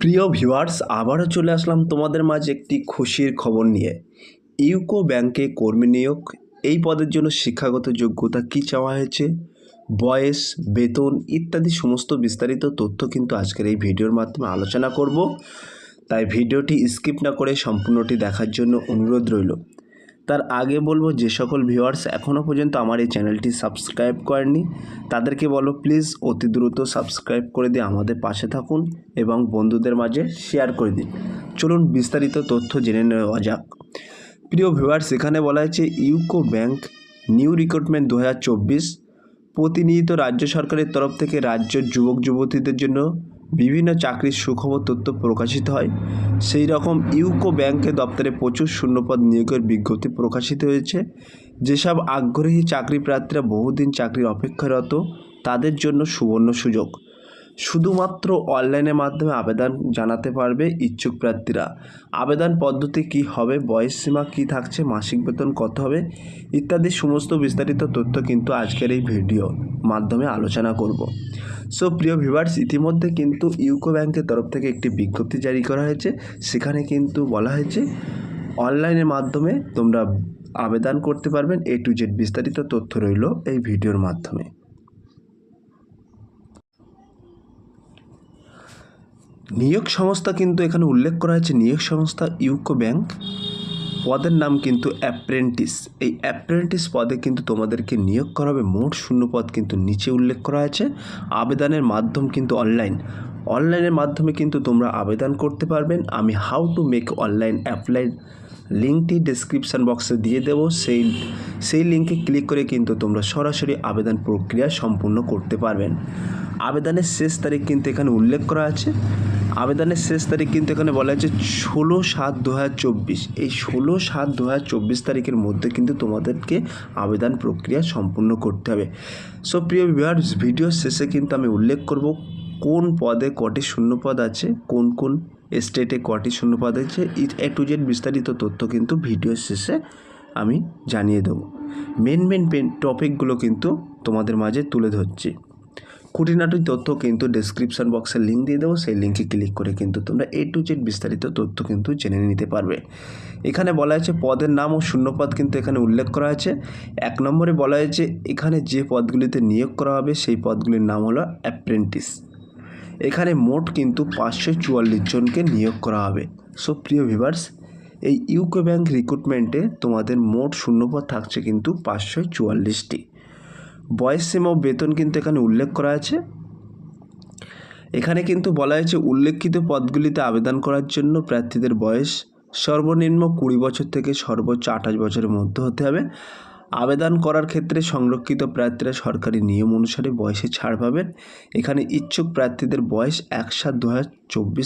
প্রিয় ভিউয়ার্স, আবারও চলে আসলাম তোমাদের মাঝে একটি খুশির খবর নিয়ে। ইউকো ব্যাংকে কর্মী নিয়োগ, এই পদের জন্য শিক্ষাগত যোগ্যতা কী চাওয়া হয়েছে, বয়স, বেতন ইত্যাদি সমস্ত বিস্তারিত তথ্য কিন্তু আজকের এই ভিডিওর মাধ্যমে আলোচনা করব। তাই ভিডিওটি স্কিপ না করে সম্পূর্ণটি দেখার জন্য অনুরোধ রইল। তার আগে বলব, যে সকল ভিউয়ার্স এখনও পর্যন্ত আমার এই চ্যানেলটি সাবস্ক্রাইব করেননি, তাদেরকে বলো প্লিজ অতি দ্রুত সাবস্ক্রাইব করে দিয়ে আমাদের পাশে থাকুন এবং বন্ধুদের মাঝে শেয়ার করে দিন। চলুন বিস্তারিত তথ্য জেনে নেওয়া যাক। প্রিয় ভিউয়ার্স এখানে বলা হয়েছে, ইউকো ব্যাংক নিউ রিক্রুটমেন্ট দু প্রতিনিধিত রাজ্য সরকারের তরফ থেকে রাজ্যের যুবক যুবতীদের জন্য বিভিন্ন চাকরির সুখবর তথ্য প্রকাশিত হয়। সেই রকম ইউকো ব্যাংকের দপ্তরে প্রচুর শূন্যপদ নিয়োগের বিজ্ঞপ্তি প্রকাশিত হয়েছে। যেসব আগ্রহী চাকরি প্রার্থীরা বহুদিন চাকরির অপেক্ষারত, তাদের জন্য সুবর্ণ সুযোগ। শুধুমাত্র অনলাইনের মাধ্যমে আবেদন জানাতে পারবে ইচ্ছুক প্রার্থীরা। আবেদন পদ্ধতি কী হবে, বয়স সীমা কী থাকছে, মাসিক বেতন কত হবে, ইত্যাদি সমস্ত বিস্তারিত তথ্য কিন্তু আজকের এই ভিডিও মাধ্যমে আলোচনা করব। সো প্রিয় ভিভার্স ইতিমধ্যে কিন্তু ইউকো ব্যাংকের তরফ থেকে একটি বিজ্ঞপ্তি জারি করা হয়েছে। সেখানে কিন্তু বলা হয়েছে, অনলাইনের মাধ্যমে তোমরা আবেদন করতে পারবেন। এ টু জেড বিস্তারিত তথ্য রইল এই ভিডিওর মাধ্যমে। নিয়োগ সংস্থা কিন্তু এখানে উল্লেখ করা হয়েছে, নিয়োগ সংস্থা ইউকো ব্যাংক। পদের নাম কিন্তু অ্যাপ্রেন্টিস। এই অ্যাপ্রেন্টিস পদে কিন্তু তোমাদেরকে নিয়োগ করা হবে মোট শূন্য পদ কিন্তু নিচে উল্লেখ করা আছে আবেদনের মাধ্যম কিন্তু অনলাইন। অনলাইনের মাধ্যমে কিন্তু তোমরা আবেদন করতে পারবেন। আমি how to make online apply লিঙ্কটি ডেসক্রিপশান বক্সে দিয়ে দেবো। সেই সেই লিঙ্কে ক্লিক করে কিন্তু তোমরা সরাসরি আবেদন প্রক্রিয়া সম্পূর্ণ করতে পারবেন আবেদনের শেষ তারিখ কিন্তু এখানে উল্লেখ করা আছে। আবেদনের শেষ তারিখ কিন্তু এখানে বলা হয়েছে ষোলো সাত দু এই ষোলো সাত দু তারিখের মধ্যে কিন্তু তোমাদেরকে আবেদন প্রক্রিয়া সম্পূর্ণ করতে হবে। সো প্রিয় ভিউয়ার্স ভিডিওর শেষে কিন্তু আমি উল্লেখ করব কোন পদে কটি শূন্য পদ আছে, কোন কোন স্টেটে কটি শূন্যপদ আছে? এ টু জেড বিস্তারিত তথ্য কিন্তু ভিডিওর শেষে আমি জানিয়ে দেবো। মেন মেন টপিকগুলো কিন্তু তোমাদের মাঝে তুলে ধরছি। খুঁটিনাটি তথ্য কিন্তু ডেসক্রিপশন বক্সে লিঙ্ক দিয়ে দেবো। সেই লিঙ্কে ক্লিক করে কিন্তু তোমরা এ টু জেড বিস্তারিত তথ্য কিন্তু জেনে নিতে পারবে। এখানে বলা হয়েছে পদের নাম ও শূন্যপদ কিন্তু এখানে উল্লেখ করা আছে এক নম্বরে বলা হয়েছে এখানে যে পদগুলিতে নিয়োগ করা হবে, সেই পদগুলির নাম হলো অ্যাপ্রেন্টিস এখানে মোট কিন্তু পাঁচশো চুয়াল্লিশ জনকে নিয়োগ করা হবে। সো প্রিয় ভিভার্স এই ইউকো ব্যাংক রিক্রুটমেন্টে তোমাদের মোট শূন্যপদ থাকছে কিন্তু পাঁচশো চুয়াল্লিশটি। বয়স সীমা বেতন কিন্তু এখানে উল্লেখ করা আছে। এখানে কিন্তু বলা হয়েছে, উল্লেখিত পদগুলিতে আবেদন করার জন্য প্রার্থীদের বয়স সর্বনিম্ন কুড়ি বছর থেকে সর্বোচ্চ আঠাশ বছরের মধ্যে হতে হবে। আবেদন করার ক্ষেত্রে সংরক্ষিত প্রার্থীরা সরকারি নিয়ম অনুসারে বয়সে ছাড় পাবেন। এখানে ইচ্ছুক প্রার্থীদের বয়স এক সাত দু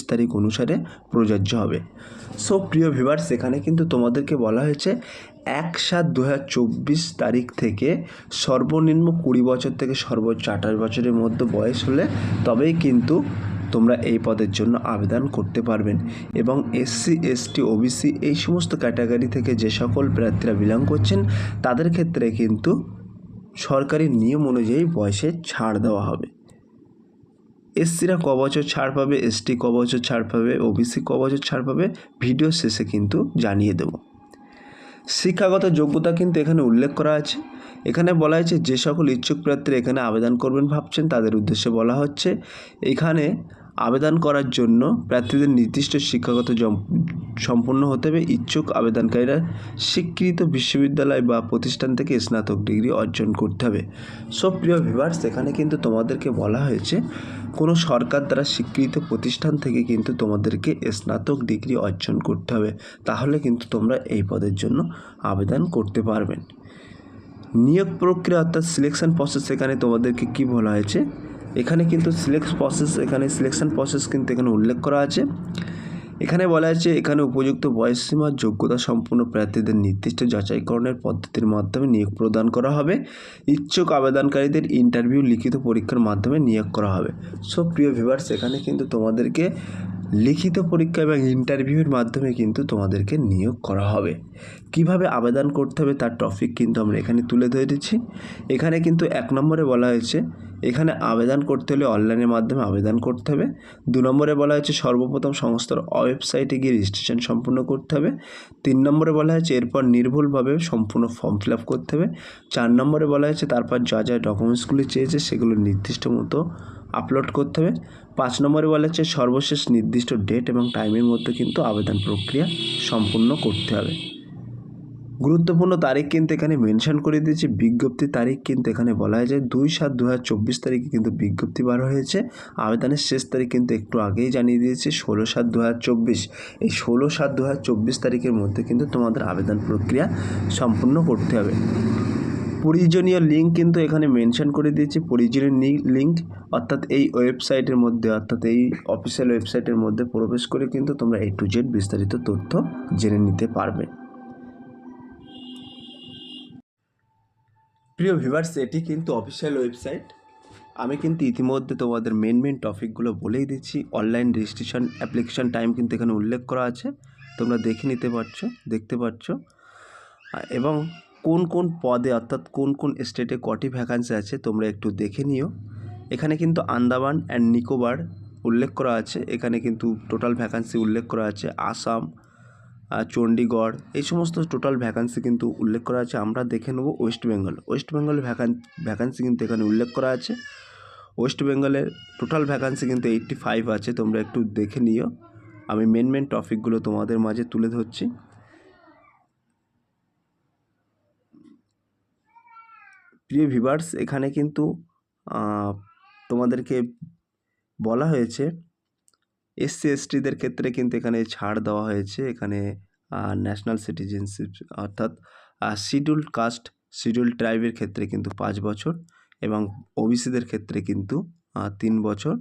তারিখ অনুসারে প্রযোজ্য হবে। সো, প্রিয় ভিভার্স এখানে কিন্তু তোমাদেরকে বলা হয়েছে, এক সাত দু তারিখ থেকে সর্বনিম্ন কুড়ি বছর থেকে সর্বোচ্চ আঠাশ বছরের মধ্যে বয়স হলে তবেই কিন্তু তোমরা এই পদের জন্য আবেদন করতে পারবেন। এবং এসসি এসটি ওবিসি এই সমস্ত ক্যাটাগরি থেকে যে সকল প্রার্থীরা বিলং করছেন, তাদের ক্ষেত্রে কিন্তু সরকারি নিয়ম অনুযায়ী বয়সে ছাড় দেওয়া হবে। এসসিরা ক বছর ছাড় পাবে এসটি ক বছর ছাড় পাবে ওবিসি ক বছর ছাড় পাবে, ভিডিও শেষে কিন্তু জানিয়ে দেব। শিক্ষাগত যোগ্যতা কিন্তু এখানে উল্লেখ করা আছে। এখানে বলা হয়েছে যে সকল ইচ্ছুক প্রার্থীরা এখানে আবেদন করবেন ভাবছেন, তাদের উদ্দেশ্যে বলা হচ্ছে। এখানে আবেদন করার জন্য প্রার্থীদের নির্দিষ্ট শিক্ষাগত সম্পন্ন হতে হবে। ইচ্ছুক আবেদনকারীরা স্বীকৃত বিশ্ববিদ্যালয় বা প্রতিষ্ঠান থেকে স্নাতক ডিগ্রি অর্জন করতে হবে। সো, প্রিয় ভিভার্স এখানে কিন্তু তোমাদেরকে বলা হয়েছে, কোনো সরকার দ্বারা স্বীকৃত প্রতিষ্ঠান থেকে কিন্তু তোমাদেরকে স্নাতক ডিগ্রি অর্জন করতে হবে। তাহলে কিন্তু তোমরা এই পদের জন্য আবেদন করতে পারবেন নিয়োগ প্রক্রিয়া অর্থাৎ সিলেকশন প্রসেস এখানে তোমাদেরকে কি বলা হয়েছে? এখানে কিন্তু সিলেক্ট প্রসেস এখানে সিলেকশন প্রসেস কিন্তু এখানে উল্লেখ করা আছে। এখানে বলা আছে, এখানে উপযুক্ত বয়সসীমা, যোগ্যতা সম্পূর্ণ প্রার্থীদের নির্দিষ্ট যাচাইকরণের পদ্ধতির মাধ্যমে নিয়োগ প্রদান করা হবে। ইচ্ছুক আবেদনকারীদের ইন্টারভিউ লিখিত পরীক্ষার মাধ্যমে নিয়োগ করা হবে। সো প্রিয় ভিভার্স এখানে কিন্তু তোমাদেরকে লিখিত পরীক্ষা এবং ইন্টারভিউর মাধ্যমে কিন্তু তোমাদেরকে নিয়োগ করা হবে। কীভাবে আবেদন করতে হবে তার টপিক কিন্তু আমরা এখানে তুলে ধরেছি। এখানে কিন্তু এক নম্বরে বলা হয়েছে এখানে আবেদন করতে হলে অনলাইনের মাধ্যমে আবেদন করতে হবে। দু নম্বরে বলা হয়েছে সর্বপ্রথম সংস্থার ওয়েবসাইটে গিয়ে রেজিস্ট্রেশন সম্পূর্ণ করতে হবে। তিন নম্বরে বলা হয়েছে এরপর নির্ভুলভাবে সম্পূর্ণ ফর্ম ফিল আপ করতে হবে। চার নম্বরে বলা হয়েছে তারপর যা যা ডকুমেন্টসগুলি চেয়েছে সেগুলো নির্দিষ্ট মতো আপলোড করতে হবে। পাঁচ নম্বরে বলা হচ্ছে সর্বশেষ নির্দিষ্ট ডেট এবং টাইমের মধ্যে কিন্তু আবেদন প্রক্রিয়া সম্পূর্ণ করতে হবে। গুরুত্বপূর্ণ তারিখ কিন্তু এখানে মেনশন করে দিয়েছে। বিজ্ঞপ্তি তারিখ কিন্তু এখানে বলা হয়েছে দুই সাত দু তারিখে কিন্তু বিজ্ঞপ্তি বার হয়েছে। আবেদনের শেষ তারিখ কিন্তু একটু আগেই জানিয়ে দিয়েছে, ষোলো সাত দু এই ষোলো সাত দু তারিখের মধ্যে কিন্তু তোমাদের আবেদন প্রক্রিয়া সম্পূর্ণ করতে হবে। প্রয়োজনীয় লিঙ্ক কিন্তু এখানে মেনশন করে দিয়েছি। প্রয়োজনীয় লিঙ্ক অর্থাৎ এই ওয়েবসাইটের মধ্যে, অর্থাৎ এই অফিসিয়াল ওয়েবসাইটের মধ্যে প্রবেশ করে কিন্তু তোমরা এ টু জেড বিস্তারিত তথ্য জেনে নিতে পারবে। প্রিয় ভিভার্স এটি কিন্তু অফিসিয়াল ওয়েবসাইট আমি কিন্তু ইতিমধ্যে তোমাদের মেন মেন টপিকগুলো বলেই দিচ্ছি। অনলাইন রেজিস্ট্রেশন অ্যাপ্লিকেশন টাইম কিন্তু এখানে উল্লেখ করা আছে। তোমরা দেখে নিতে পারছ, দেখতে পাচ্ছ এবং কোন কোন পদে, অর্থাৎ কোন কোন স্টেটে কটি ভ্যাকান্সি আছে, তোমরা একটু দেখে নিও। এখানে কিন্তু আন্দামান অ্যান্ড নিকোবর উল্লেখ করা আছে। এখানে কিন্তু টোটাল ভ্যাকান্সি উল্লেখ করা আছে। আসাম চণ্ডীগড়, এই সমস্ত টোটাল ভ্যাকান্সি কিন্তু উল্লেখ করা আছে। আমরা দেখে নেব ওয়েস্ট বেঙ্গল ওয়েস্ট বেঙ্গলের ভ্যাকান ভ্যাকান্সি কিন্তু এখানে উল্লেখ করা আছে। ওয়েস্ট বেঙ্গলের টোটাল ভ্যাকান্সি কিন্তু এইট্টি ফাইভ আছে। তোমরা একটু দেখে নিও। আমি মেন মেন টপিকগুলো তোমাদের মাঝে তুলে ধরছি। প্রিয় ভিভার্স এখানে কিন্তু তোমাদেরকে বলা হয়েছে এসসি এসটিদের ক্ষেত্রে কিন্তু এখানে ছাড় দেওয়া হয়েছে। এখানে ন্যাশনাল সিটিজেনশিপ অর্থাৎ শিডিউল্ড কাস্ট শিডিউল্ড ট্রাইবের ক্ষেত্রে কিন্তু পাঁচ বছর এবং ওবিসিদের ক্ষেত্রে কিন্তু তিন বছর।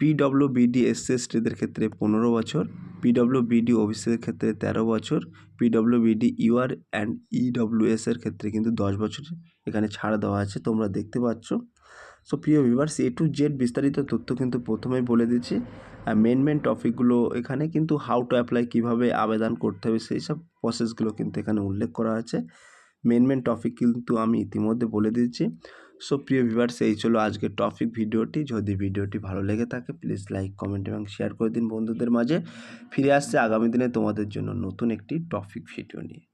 পিডব্লিউ বিডি এসসি এসটিদের ক্ষেত্রে পনেরো বছর পিডব্লিউ বিডি ওবিসিদের ক্ষেত্রে তেরো বছর PW BD UR and EWS এর ক্ষেত্রে কিন্তু দশ বছর এখানে ছাড় দেওয়া আছে, তোমরা দেখতে পাচ্ছ। সো প্রিয় ভিভার্স এ টু জেড বিস্তারিত তথ্য কিন্তু প্রথমেই বলে দিচ্ছি। মেন মেন টপিকগুলো এখানে কিন্তু হাউ টু অ্যাপ্লাই কীভাবে আবেদন করতে হবে সেই সব প্রসেসগুলো কিন্তু এখানে উল্লেখ করা আছে। মেন মেন টপিক কিন্তু আমি ইতিমধ্যে বলে দিচ্ছি সো প্রিয় ভিভার্স এই চলো আজকের টপিক ভিডিওটি। যদি ভিডিওটি ভালো লেগে থাকে প্লিজ লাইক কমেন্ট এবং শেয়ার করে দিন বন্ধুদের মাঝে। ফিরে আসছে আগামী দিনে তোমাদের জন্য নতুন একটি টপিক ভিডিও নিয়ে।